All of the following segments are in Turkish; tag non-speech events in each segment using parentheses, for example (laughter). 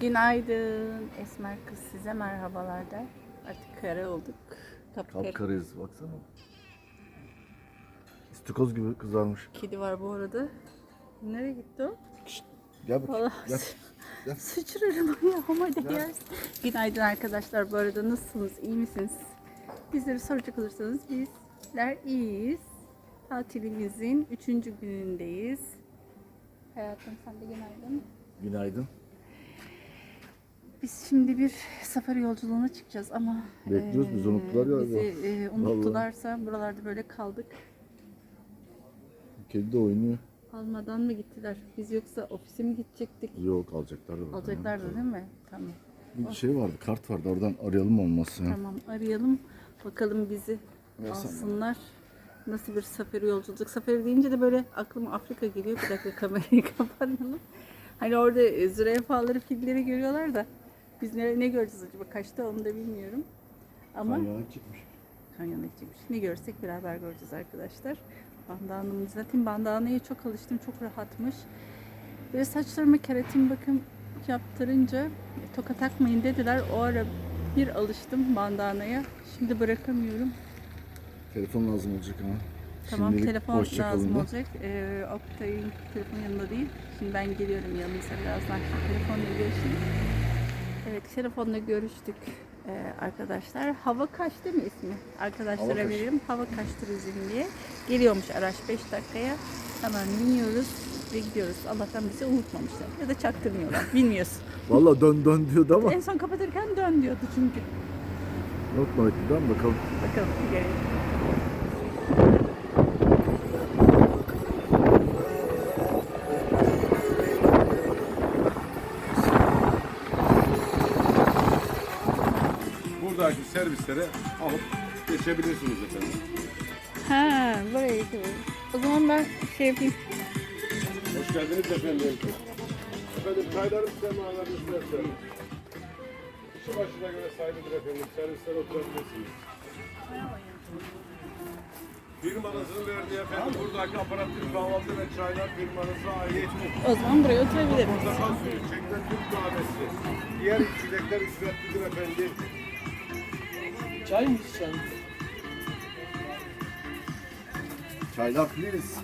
Günaydın. Esmer kız size merhabalar der. Artık kare olduk. Kapkara. Kapkarayız baksana. İstikoz gibi kızarmış. Kedi var bu arada. Nereye gitti o? Gel bakayım. Valla Gel. Gel. sıçrarım ayağıma değersin. Günaydın arkadaşlar. Bu arada nasılsınız? İyi misiniz? Bizleri soracak olursanız bizler iyiyiz. Tatilimizin üçüncü günündeyiz. Hayatım sen de günaydın. Günaydın. Biz şimdi bir safari yolculuğuna çıkacağız ama Bekliyoruz, eee, unuttular ya. Bizi eee, unuttularsa buralarda böyle kaldık. Kedi de oynuyor. Almadan mı gittiler? Biz yoksa ofise mi gidecektik? Yok alacaklar. da. Alacaklardı değil mi? Tamam. Bir şey vardı, kart vardı. Oradan arayalım olmazsa. ya. Tamam arayalım. Bakalım bizi alsınlar. Nasıl bir safari yolculuk? Safari deyince de böyle aklıma Afrika geliyor. Bir dakika kamerayı (laughs) kapatalım. Hani orada e, zürafaları, filleri görüyorlar da biz ne, ne göreceğiz acaba? Kaçta onu da bilmiyorum. Ama Kanyana çıkmış. Kanyona gidecekmiş. Ne görsek beraber göreceğiz arkadaşlar. Bandanamız zaten bandanaya çok alıştım. Çok rahatmış. Böyle saçlarıma keratin bakım yaptırınca e, toka takmayın dediler. O ara bir alıştım bandanaya. Şimdi bırakamıyorum. Telefon lazım olacak ama. Tamam Şimdilik telefon lazım da. olacak. Ee, Oktay'ın telefonu yanında değil. Şimdi ben geliyorum yanınıza birazdan. Telefonla görüşeyim. Evet telefonla görüştük ee, arkadaşlar. Hava kaç değil mi ismi? Arkadaşlara Hava Kaş. veriyorum. Hava kaç turizm diye. Geliyormuş araç 5 dakikaya. Hemen biniyoruz ve gidiyoruz. Allah'tan bizi unutmamışlar. Ya da çaktırmıyorlar. (laughs) Bilmiyorsun. Valla dön dön diyordu ama. en son kapatırken dön diyordu çünkü. Unutmadık değil mi? Bakalım. Bakalım gelelim. Servislere alıp geçebilirsiniz efendim. Ha, buraya gidiyoruz. O zaman ben şey yapayım. Hoş geldiniz efendim. Efendim çaylarım semalarınız isterseniz. Kişi başına göre saygıdır efendim. Servislere oturabilirsiniz. Firmanızın verdiği efendim buradaki aparatif kahvaltı ve çaylar firmanıza ait. O zaman buraya oturabilirim. Portakal suyu, çekten Türk kahvesi. Diğer içecekler ücretlidir efendim. Çay mı içeceksin? Çaylar please.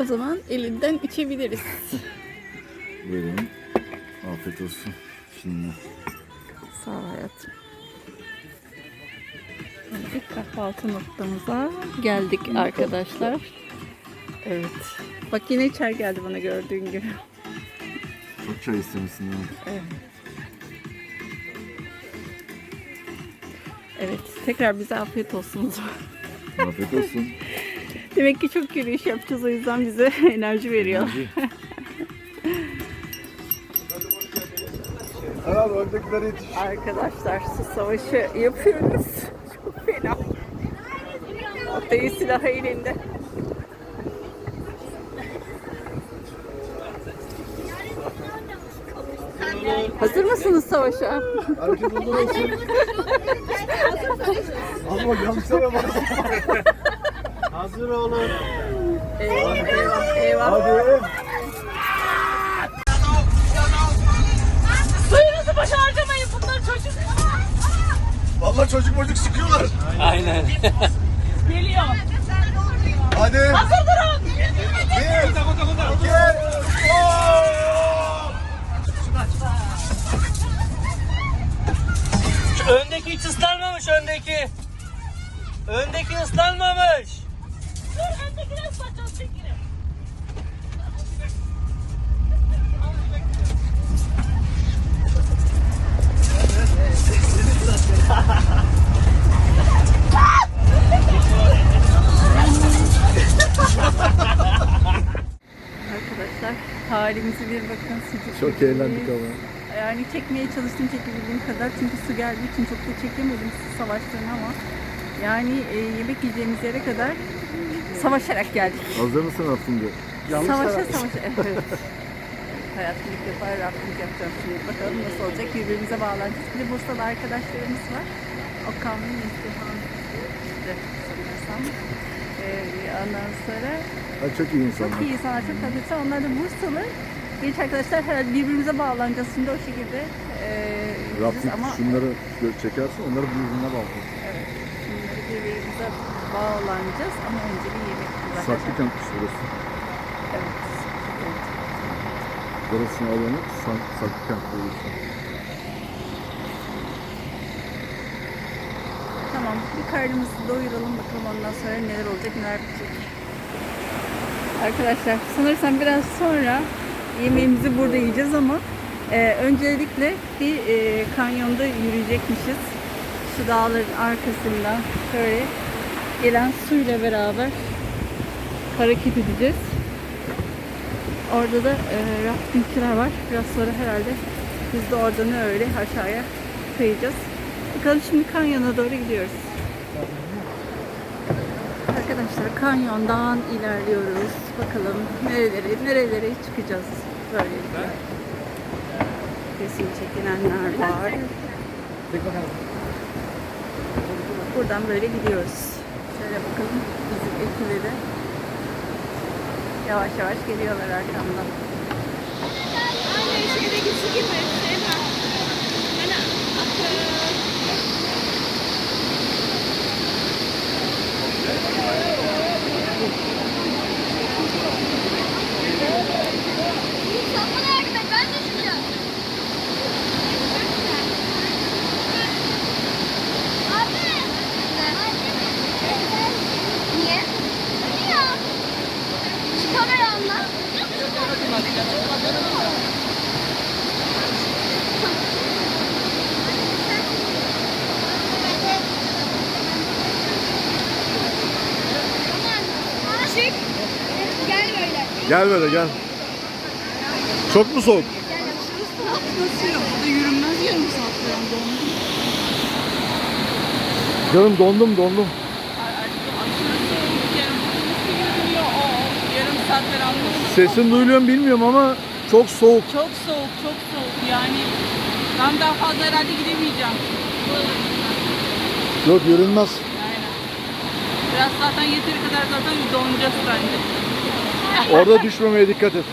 O zaman elinden içebiliriz. Buyurun. Afiyet olsun. Şimdi Sağ ol hayatım. İlk kahvaltı noktamıza geldik arkadaşlar. Evet. Bak yine çay geldi bana gördüğün gibi. çok çay istemişsin? Evet. Evet. Tekrar bize afiyet olsun o zaman. Afiyet olsun. (laughs) Demek ki çok yürüyüş yapacağız o yüzden bize (laughs) enerji veriyor. (laughs) Herhalde oradakiler yetiş. Arkadaşlar su savaşı yapıyoruz. Çok fena. Oktay'ın silahı elinde. Hazır mısınız savaşa? Herkes hazır olsun. Ama yanlışlara bak. Hazır olun. Eyvah eyvah eyvah. Hadi. Suyunuzu boşa harcamayın bunlar çocuk. Valla çocuk çocuk sıkıyorlar. Aynen. Geliyor. Hadi. Hazır öndeki hiç ıslanmamış öndeki. Öndeki ıslanmamış. Dur öndekine ıslatacağız tekini. Arkadaşlar halimizi bir bakın. Çok eğlendik ama. Yani çekmeye çalıştım çekebildiğim kadar çünkü su geldiği için çok da çekemedim su savaşlarını ama yani e, yemek yiyeceğimiz yere kadar savaşarak geldik. Hazır mısın Afrin'de? savaşa savaşa evet. (laughs) Hayatımda ilk defa rafting yapacağım şimdi. Bakalım nasıl olacak. Birbirimize bağlanacağız. Bir de Bursa'da arkadaşlarımız var. Okan ve Neslihan de sanırsam. Ee, ondan sonra Ha, çok iyi insanlar. çok iyi insanlar, çok tatlı. Onlar da Bursalı. Genç arkadaşlar herhalde birbirimize bağlanacağız şimdi o şekilde. Gideceğiz Rafting ama şunları çekersin onları birbirine bağlı. evet, şimdi birbirimize bağlanacağız ama önce bir yemek yiyeceğiz Saklı kampüs burası. Evet. evet. Burasının alanı Sak- saklı kamp burası. Tamam bir karnımızı doyuralım bakalım ondan sonra neler olacak neler bitecek. Arkadaşlar sanırsam biraz sonra yemeğimizi burada yiyeceğiz ama e, öncelikle bir e, kanyonda yürüyecekmişiz. Şu dağların arkasından şöyle gelen suyla beraber hareket edeceğiz. Orada da e, raftingçiler var. Biraz sonra herhalde biz de oradan öyle aşağıya kayacağız. Bakalım şimdi kanyona doğru gidiyoruz. Arkadaşlar kanyondan ilerliyoruz. Bakalım nerelere, nerelere çıkacağız böylelikle. Resim çekilenler var. Buradan böyle gidiyoruz. Şöyle bakalım bizim ekibi de yavaş yavaş geliyorlar arkamdan. Anne şeyde gitsin gibi sevmem. Hani Yeah. Çık. Gel böyle. Gel böyle gel. Çok mu soğuk? Nasıl yok? Burada yürünmez yarım saat falan dondu. Canım dondum dondum. Sesin duyuluyor mu bilmiyorum ama çok soğuk. Çok soğuk, çok soğuk. Yani ben daha fazla herhalde gidemeyeceğim. Yok yürünmez. Biraz zaten yeteri kadar zaten donacağız bence. Orada düşmemeye dikkat et.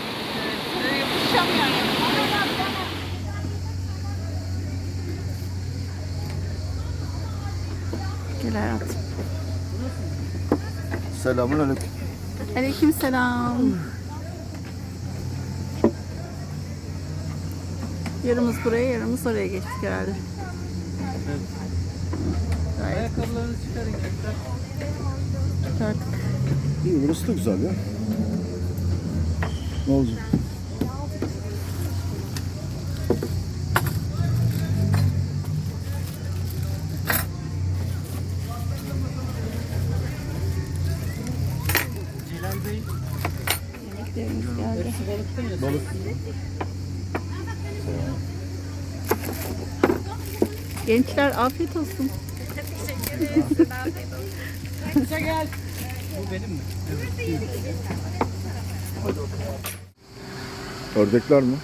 Yapışacağım yani. Gel hayatım. Selamun aleyküm. Aleyküm selam. Yarımız buraya, yarımız oraya geçtik herhalde. Ayakkabılarını çıkarın tekrar. Çıkarttık. İyi burası da güzel ya. Ne olacak? Ceylan Bey. Yemeklerimiz geldi. Hepsi balık değil mi? Balık. Gençler afiyet olsun. Bu benim mi? Ördekler mi?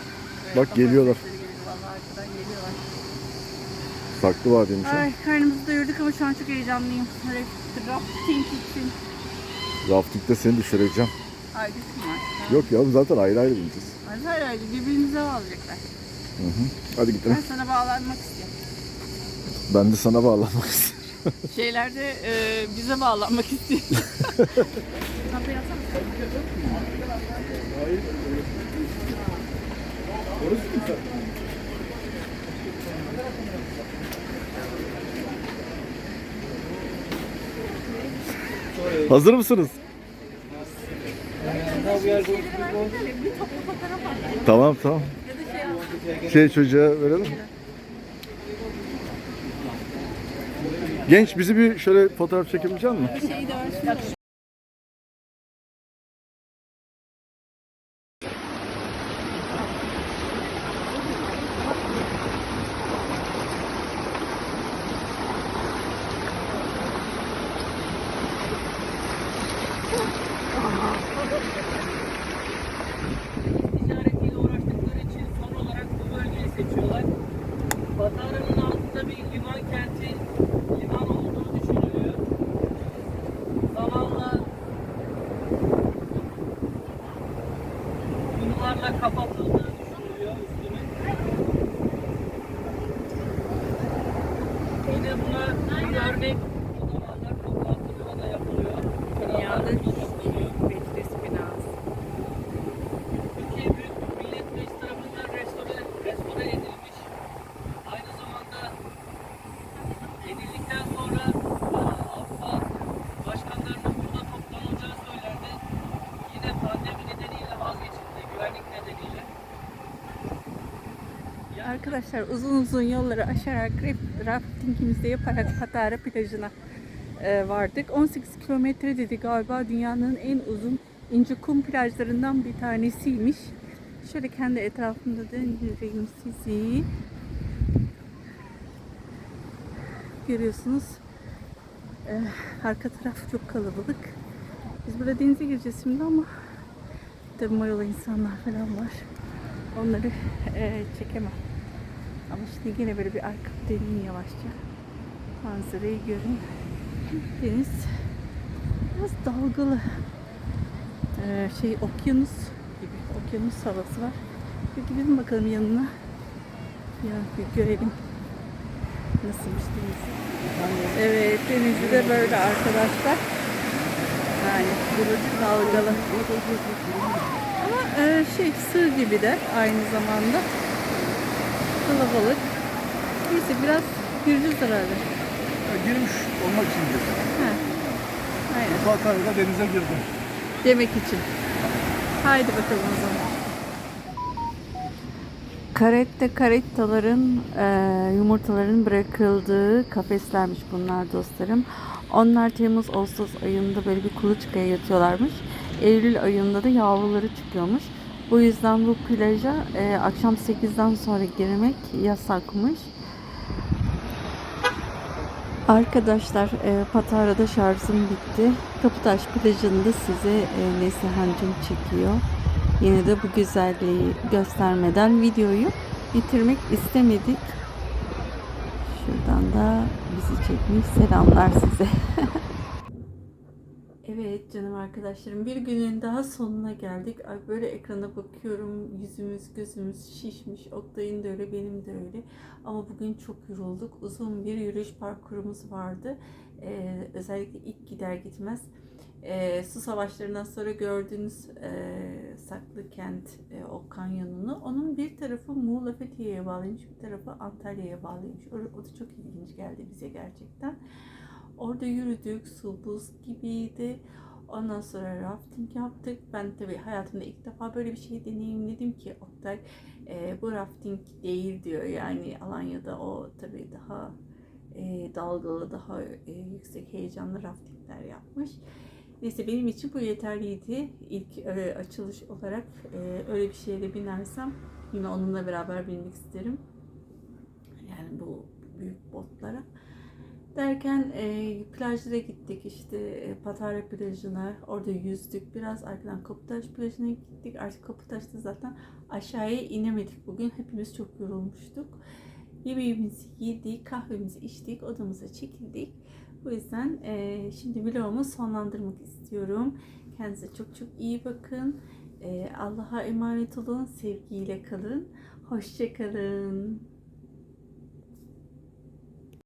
Bak geliyorlar. Saklı vadiymiş ha. Ay karnımızı doyurduk ama şu an çok heyecanlıyım. Rafting için. Rafting'de seni düşüreceğim. Ay gitsin var. Yok ya zaten ayrı ayrı bineceğiz. Hayır hayır birbirimize bağlayacaklar. Hı hı. Hadi gidelim. Ben sana bağlanmak istiyorum. Ben de sana bağlanmak istiyorum. (laughs) Şeylerde e, bize bağlanmak istiyor. Hazır mısınız? Tamam tamam. Şey çocuğa verelim. Genç bizi bir şöyle fotoğraf çekebilecek misin? Şeyi de. tamamen kapatıldı. Arkadaşlar uzun uzun yolları aşarak raf- raftingimizi yaparak Patara plajına e, vardık. 18 kilometre dedi galiba dünyanın en uzun ince kum plajlarından bir tanesiymiş. Şöyle kendi etrafımda döndüreyim sizi. Görüyorsunuz. E, arka taraf çok kalabalık. Biz burada denize gireceğiz şimdi ama tabii mayolu insanlar falan var. Onları e, çekemem. Ama şimdi yine böyle bir arka döneyim yavaşça. Manzarayı görün. Deniz biraz dalgalı. Ee, şey okyanus gibi. Okyanus havası var. Bir gidelim bakalım yanına. Ya bir görelim. Nasılmış deniz. Evet denizi de böyle arkadaşlar. Yani burası dalgalı. Ama e, şey sığ gibi de aynı zamanda kalabalık. Neyse biraz gireceğiz herhalde. girmiş olmak için girdim. He. Aynen. Sakarya'da denize girdim. Demek için. Haydi bakalım o zaman. Karette karettaların e, yumurtaların bırakıldığı kafeslermiş bunlar dostlarım. Onlar Temmuz Ağustos ayında böyle bir kuluçkaya yatıyorlarmış. Eylül ayında da yavruları çıkıyormuş. Bu yüzden bu plaja e, akşam 8'den sonra girmek yasakmış. Arkadaşlar e, Patara'da şarjım bitti. Kaputaş plajında size e, Neslihan'cım çekiyor. Yine de bu güzelliği göstermeden videoyu bitirmek istemedik. Şuradan da bizi çekmiş selamlar size. (laughs) evet canım arkadaşlarım bir günün daha sonuna geldik. Ay böyle ekrana bakıyorum yüzümüz gözümüz şişmiş. Oktay'ın da öyle benim de öyle. Ama bugün çok yorulduk. Uzun bir yürüyüş parkurumuz vardı. Ee, özellikle ilk gider gitmez e, su savaşlarından sonra gördüğünüz e, Saklı Kent e, o kanyonunu onun bir tarafı Muğla Fethiye'ye bağlıymış bir tarafı Antalya'ya bağlıymış. O, o da çok ilginç geldi bize gerçekten. Orada yürüdük, su buz gibiydi. Ondan sonra rafting yaptık. Ben tabii hayatımda ilk defa böyle bir şey deneyimledim ki Oktay e, bu rafting değil diyor. Yani Alanya'da o tabii daha e, dalgalı, daha e, yüksek heyecanlı raftingler yapmış. Neyse benim için bu yeterliydi. İlk e, açılış olarak e, öyle bir şeyle binersem yine onunla beraber binmek isterim. Yani bu büyük botlara. Derken e, plajlara gittik işte e, Patara plajına orada yüzdük biraz arkadan Kaputaş plajına gittik. Artık Kaputaş'ta zaten aşağıya inemedik bugün. Hepimiz çok yorulmuştuk. Yemeğimizi yedik kahvemizi içtik odamıza çekildik. Bu yüzden e, şimdi vlogumu sonlandırmak istiyorum. Kendinize çok çok iyi bakın. E, Allah'a emanet olun sevgiyle kalın. Hoşçakalın